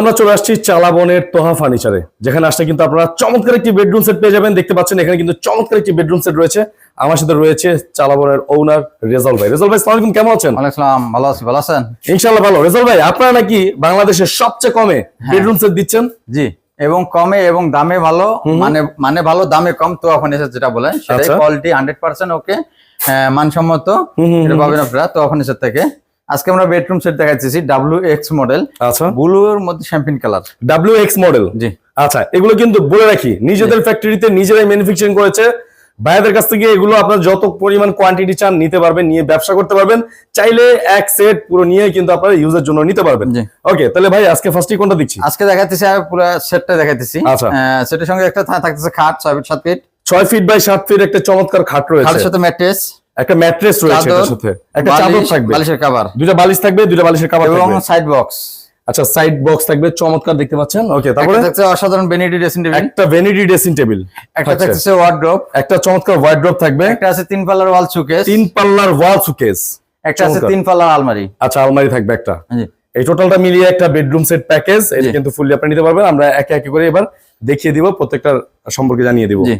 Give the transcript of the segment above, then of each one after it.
আমরা চলে আসছি চালাবনের তোহা ফার্নিচারে যেখানে আসলে কিন্তু আপনারা চমৎকার একটি বেডরুম সেট পেয়ে যাবেন। দেখতে পাচ্ছেন এখানে কিন্তু চমৎকার একটি বেডরুম সেট রয়েছে। আমার সাথে রয়েছে চালাবনের ওনার রেজাল ভাই। রেজাল ভাই সালাম কেমন আছেন? ওয়ালাইকুম ভালো আছি ভালো আছেন? ইনশাল্লাহ ভালো। রেজাল ভাই আপনারা নাকি বাংলাদেশের সবচেয়ে কমে বেডরুম সেট দিচ্ছেন? জি এবং কমে এবং দামে ভালো মানে মানে ভালো দামে কম তো এখন এসে যেটা বলেন সেটাই। কোয়ালিটি হান্ড্রেড পার্সেন্ট ওকে মানসম্মত এটা পাবেন আপনারা তো এখন এসে থেকে। আজকে আমরা বেডরুম সেট দেখাচ্ছি ডাব্লিউ এক্স মডেল আচ্ছা। ব্লুর মধ্যে champagne colour W X model জি। আচ্ছা এগুলো কিন্তু বলে রাখি নিজেদের ফ্যাক্টরিতে নিজেরাই ম্যানুফ্যাকচারিং করেছে। ভাইয়াদের কাছ থেকে এগুলো আপনার যত পরিমাণ কোয়ান্টিটি চান নিতে পারবেন নিয়ে ব্যবসা করতে পারবেন। চাইলে এক সেট পুরো নিয়ে কিন্তু আপনারা ইউজের জন্য নিতে পারবেন। ওকে তাহলে ভাই আজকে ফার্স্টে কোনটা দিচ্ছি আজকে দেখাচ্ছি আর পুরো সেটটা দেখাইতেছি আচ্ছা। সেটের সঙ্গে একটা থাকতেছে খাট ছয় ফিট সাত ফিট ছয় ফিট বাই সাত ফিট একটা চমৎকার খাট খাটের রয়েছে সাথে ম্যাট্রেস একটা ম্যাট্রেস রয়েছে এটার সাথে। একটা চাদর থাকবে। বালিশের কাভার দুটো বালিশ থাকবে দুটো বালিশের কাভার এবং সাইড বক্স আচ্ছা সাইড বক্স থাকবে চমৎকার দেখতে পাচ্ছেন। ওকে তারপরে? থাকছে অসাধারণ বেনিটি ড্রেসিং টেবিল একটা ভ্যানিটি ড্রেসিং টেবিল একটা থাকছে ওয়ার্ড্রপ একটা চমৎকার ওয়াইড্রপ থাকবে। একটা আছে তিন পাল্লার ওয়াল সুকেস তিন পাল্লার ওয়াল সুকেস একটা আছে তিন পাল্লার আলমারি। আচ্ছা আলমারি থাকবে একটা। এই টোটালটা মিলিয়ে একটা বেডরুম সেট প্যাকেজ এটা কিন্তু ফুললি আপনি নিতে পারবেন। আমরা একে একে করে এবার দেখিয়ে দিব প্রত্যেকটার সম্পর্কে জানিয়ে দিব। জি।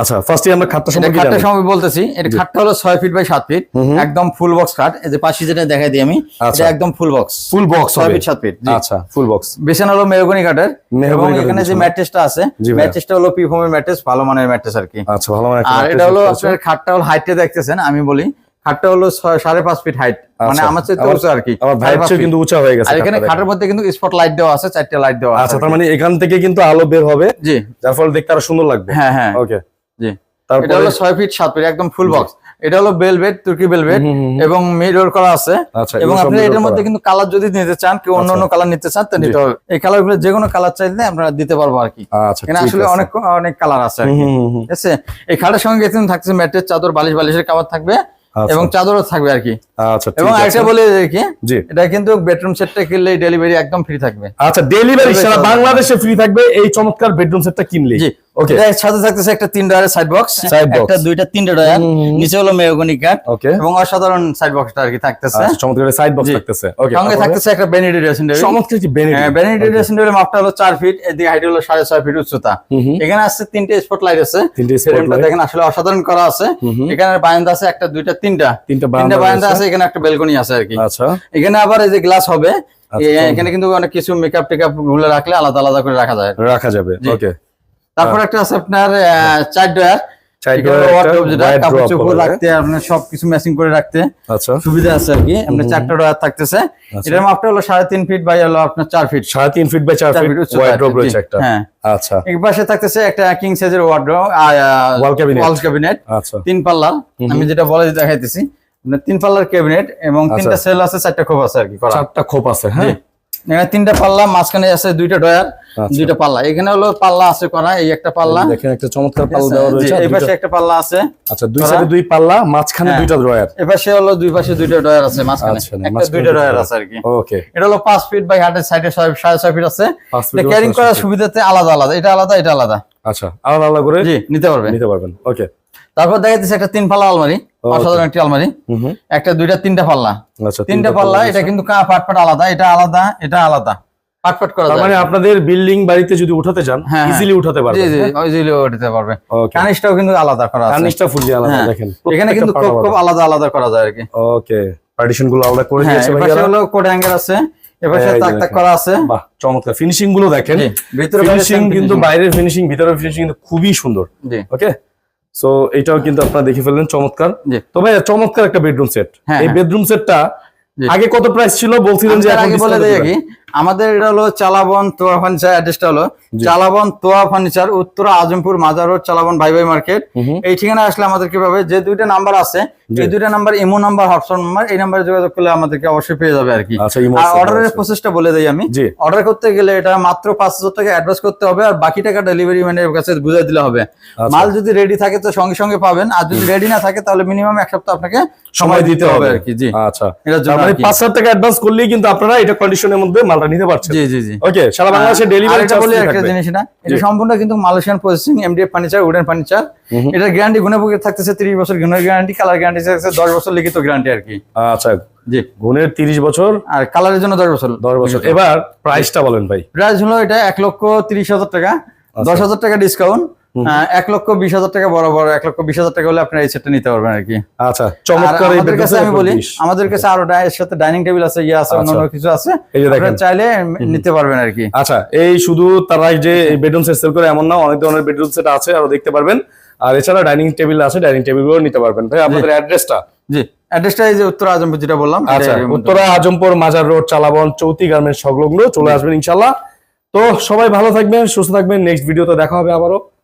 আচ্ছা ফার্স্টে আমরা খাটটা সম্পর্কে খাটটা সময় বলতেছি এটা খাটটা হলো ছয় ফিট বাই সাত ফিট হুম হুম। একদম ফুল বক্স খাট এই যে পাশে যেটা দেখাই দিই আমি আচ্ছা। এটা একদম ফুল বক্স ফুল বক্স ছয় হবে। ফিট সাত ফিট আচ্ছা ফুল বক্স হলো মেহগনি কাঠের মেহগনি এবং এখানে যে ম্যাট্রেসটা আছে ম্যাট্রেসটা হলো পিফোমের ম্যাট্রেস ভালো মানের ম্যাট্রেস আর কি। আচ্ছা ভালো মানে আর এটা হলো আপনার খাটটা হলো হাইটে দেখতেছেন আমি বলি খাটটা হলো সাড়ে পাঁচ ফিট হাইট মানে আমার চেয়ে উঁচু আর কি। কিন্তু উঁচা হয়ে গেছে আর এখানে খাটের মধ্যে কিন্তু স্পট লাইট দেওয়া আছে চারটে লাইট দেওয়া আছে আচ্ছা তার মানে এখান থেকে কিন্তু আলো বের হবে জি। যার ফলে দেখতে আরও সুন্দর লাগবে। হ্যাঁ হ্যাঁ। ওকে জি। এটা হলো ছয় ফিট সাত ফিট একদম ফুল বক্স এটা হলো বেলভেট তুর্কি বেলভেট। এবং মিরর করা আছে। আচ্ছা এবং আপনি এটার মধ্যে কিন্তু কালার যদি নিতে চান কেউ অন্য অন্য কালার নিতে চান তো নিতে হবে। এই কালারগুলো যে কোনো কালার চাইলে আমরা দিতে পারব আর কি। আচ্ছা আসলে অনেক অনেক কালার আছে। ঠিক আছে? এই খাটের সঙ্গে কিন্তু থাকছে ম্যাট্রেস চাদর বালিশ বালিশের কাভার থাকবে আচ্ছা। এবং চাদরও থাকবে আর কি। আচ্ছা এবং আরেকটা বলে দেখি এটা কিন্তু বেডরুম সেটটা কিনলে ডেলিভারি একদম ফ্রি থাকবে। আচ্ছা ডেলিভারি সারা বাংলাদেশে ফ্রি থাকবে এই চমৎকার বেডরুম সেটটা কিনলে জি। ওকে এটার সাথে থাকতেছে একটা তিন ডয়ারের সাইড বক্স একটা দুইটা তিনটা ডয়ার। নিচে হলো মেহগনি ওকে এবং অসাধারণ সাইড বক্সটা আর কি থাকতেছে। আচ্ছা চমৎকার সাইড বক্স থাকতেছে। ওকে সঙ্গে থাকতেছে একটা ড্রেসিং টেবিল চমৎকার কি বেনিটি ড্রেসিং টেবিলের মাপটা হলো চার ফিট এদিকে হাইট হলো সাড়ে ছয় ফিট উচ্চতা। এখানে আছে তিনটে স্পট লাইট আছে। তিনটে spotlight। দেখেন আসলে অসাধারণ করা আছে। এখানে বারান্দা আছে একটা দুইটা তিনটা। তিনটা বারান্দা আছে এখানে একটা বেলকনি আছে আর কি। আচ্ছা। এখানে আবার এই যে গ্লাস হবে আচ্ছা, এখানে কিন্তু অনেক কিছু মেকআপ টেকআপগুলো রাখলে আলাদা আলাদা করে রাখা যায়। রাখা যাবে। ওকে তারপর একটা আছে আপনার চার ডয়ার। সবকিছু ম্যাচিং করে রাখতে আচ্ছা। সুবিধা আছে আর কি। আপনার চারটা ডয়ার থাকতেছে। আচ্ছা। এটার মাপটা হলো সাড়ে তিন ফিট বাই হলো আপনার চার ফিট সাড়ে তিন ফিট বাই চার ফিট। রয়েছে একটা। হ্যাঁ। আচ্ছা। এক পাশে থাকতেছে একটা কিং সাইজের wardrobe Wall cabinet। Wall cabinet আচ্ছা। তিন পাল্লার। আমি যেটা বলে দেখাইতেছি তিন পাল্লার ক্যাবিনেট এবং তিনটা সেল আছে চারটা খোপ আছে আর কি চারটা খোপ আছে হ্যাঁ। এখানে তিনটা পাল্লা মাঝখানে আছে দুইটা ডয়ার আচ্ছা। দুইটা পাল্লা। এখানে হলো পাল্লা আছে করা এই একটা পাল্লা। দেখেন একটা চমৎকার পাল্লা দেওয়া রয়েছে এই পাশে একটা পাল্লা আছে আচ্ছা দুই সাইডে দুই পাল্লা মাঝখানে হ্যাঁ। দুইটা ড্রয়ার এ পাশে হলো দুই পাশে দুইটা ডয়ার আছে মাঝখানে। আচ্ছা একটা দুইটা ডয়ার আছে আর কি। ওকে। এটা হলো পাঁচ ফিট বাই হাটের সাইডে সাড়ে ছয় ফিট আছে। ক্যারিং করার সুবিধাতে আলাদা আলাদা। এটা আলাদা এটা আলাদা। আচ্ছা আলাদা আলাদা করে জি নিতে পারবে। নিতে পারবেন। ওকে। তারপর দেখা যাচ্ছে একটা তিন পাল্লা আলমারি অসাধারণ একটি আলমারি। একটা দুইটা তিনটা পাল্লা। আচ্ছা তিনটা পাল্লা এটা কিন্তু কা পাট পাট আলাদা এটা আলাদা এটা আলাদা। করা মানে আপনাদের বিল্ডিং বাড়িতে যদি উঠাতে চান। ইজিলি উঠাতে জি জি ইজিলি দিতে পারবে। কানিসটাও কিন্তু আলাদা করা আছে। কার্নিশটা ফুললি আলাদা। দেখেন। এখানে কিন্তু খুব খুব আলাদা। আলাদা করা যায় আর কি। ওকে পার্টিশনগুলো আলাদা করে হ্যাঁ দিয়েছে এপাশে ভাইয়ারা। কোড অ্যাঙ্গেল আছে এপাশে তাক তাক করা আছে। বাহ চমৎকার। ফিনিশিংগুলো দেখেন ভিতরে ফিনিশিং কিন্তু বাইরের ফিনিশিং ভিতরের ফিনিশিং কিন্তু খুবই সুন্দর। ওকে সো এটাও কিন্তু আপনারা দেখে ফেললেন চমৎকার। তবে তো ভাই চমৎকার একটা বেডরুম সেট হ্যাঁ, এই হ্যাঁ। বেডরুম সেটটা আগে কত প্রাইস ছিল? বলছিলেন যে এখন বলে দেই দিবেন। আমাদের এটা হলো চালাবন তোয়া ফার্নিচার অ্যাড্রেসটা হলো চালাবন তোয়া ফার্নিচার উত্তরা আজমপুর মাজার রোড চালাবন ভাই ভাই মার্কেট। এই ঠিকানা আসলে আমাদেরকে পাবে যে দুইটা নাম্বার আছে এই দুইটা number imo number WhatsApp number এই নাম্বারে যোগাযোগ করলে আমাদেরকে অবশ্যই পেয়ে যাবে আর কি। আচ্ছা আর অর্ডারের প্রসেসটা বলে দেই আমি। অর্ডার করতে গেলে এটা মাত্র পাঁচ হাজার টাকা অ্যাডভান্স করতে হবে আর বাকি টাকা ডেলিভারি ম্যানের কাছে বুঝিয়ে দিলে হবে। আচ্ছা। মাল যদি রেডি থাকে তো সঙ্গে সঙ্গে পাবেন আর যদি রেডি না থাকে তাহলে মিনিমাম এক সপ্তাহ আপনাকে সময় দিতে হবে আর কি জি। আচ্ছা। জন্য মানে। পাঁচ হাজার টাকা অ্যাডভান্স করলেই কিন্তু আপনারা এটা কন্ডিশনের মধ্যে মালটা নিতে পারছেন। জি জি জি। ওকে সারা বাংলাদেশে ডেলিভারি এটা বলি একটা জিনিস না এটা সম্পূর্ণ কিন্তু Malaysian processing MDF furniture wooden furniture এটার গ্যারান্টি গুণাবুকে থাকতেছে 30 বছর গুণের গ্যারান্টি কালার গ্যারান্টি থাকতেছে 10 বছর লিখিত গ্যারান্টি আর কি। আচ্ছা জি। গুণের তিরিশ বছর আর কালারের জন্য দশ বছর দশ বছর। এবার প্রাইসটা বলেন ভাই। প্রাইস হলো এটা এক লক্ষ তিরিশ হাজার টাকা দশ হাজার টাকা ডিসকাউন্ট এক লক্ষ বিশ হাজার টাকা বরাবর এক লক্ষ বিশ হাজার টাকা হলে আপনার এই সেটটা নিতে পারবেন আর কি। আচ্ছা চমৎকার আমাদের কাছে আমি বলি আমাদের কাছে আরও এর সাথে ডাইনিং টেবিল আছে ইয়ে আছে অন্যান্য কিছু আছে আপনারা চাইলে নিতে পারবেন আর কি। আচ্ছা এই শুধু তারা যে বেডরুম সেট সেল করে এমন না অনেক ধরনের বেডরুম সেট আছে আরও দেখতে পারবেন। আর এছাড়া ডাইনিং টেবিল আছে ডাইনিং টেবিলগুলো নিতে পারবেন। ভাই আপনাদের অ্যাড্রেসটা জি অ্যাড্রেসটা এই যে উত্তর আজমপুর যেটা বললাম আচ্ছা উত্তরা আজমপুর মাজার রোড চালাবন চৌতি গার্মেন্টস সংলগ্ন চলে আসবেন ইনশাল্লাহ। তো সবাই ভালো থাকবেন সুস্থ থাকবেন নেক্সট ভিডিও ভিডিওতে দেখা হবে আবারও।